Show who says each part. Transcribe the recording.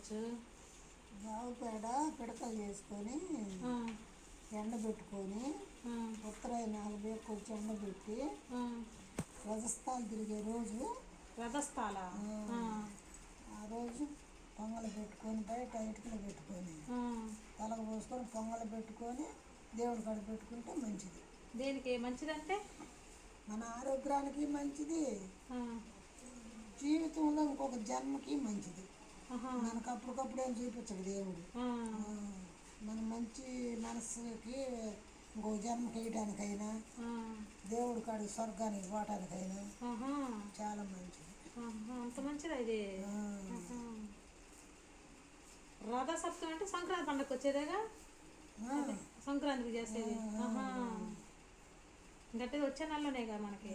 Speaker 1: చేసుకోవచ్చు
Speaker 2: ఆవు పేడ పిడకలు చేసుకొని ఎండబెట్టుకొని
Speaker 1: ఆ,
Speaker 2: ఉత్తరాయణాలు వేసుకొచ్చి ఎండబెట్టి
Speaker 1: ఆ.
Speaker 2: రజస్థాన్ తిరిగే రోజు
Speaker 1: రథస్థాల ఆ,
Speaker 2: రోజు పొంగలు పెట్టుకొని బయట ఇటుకలు పెట్టుకొని. తలకు పోసుకొని పొంగలు పెట్టుకొని దేవుడి కాడ పెట్టుకుంటే మంచిది.
Speaker 1: దేనికి మంచిదంటే?
Speaker 2: మన ఆరోగ్యానికి మంచిది. జీవితంలో ఇంకొక జన్మకి మంచిది. మనకు అప్పటికప్పుడు ఏం చూపించడు దేవుడు. మన మంచి మనసుకి ఇంకొక జన్మకి వేయడానికైనా
Speaker 1: ఆ,
Speaker 2: దేవుడి కాడికి స్వర్గానికి పోవటానికైనా చాలా మంచిది.
Speaker 1: అంత మంచిదా ఇది
Speaker 2: ఆ,
Speaker 1: ఆహా. రథసప్తమి అంటే సంక్రాంతి పండగకి వచ్చేదేగా? సంక్రాంతికి చేసేది. గట్టిగా వచ్చే నెలలోనేగా మనకి.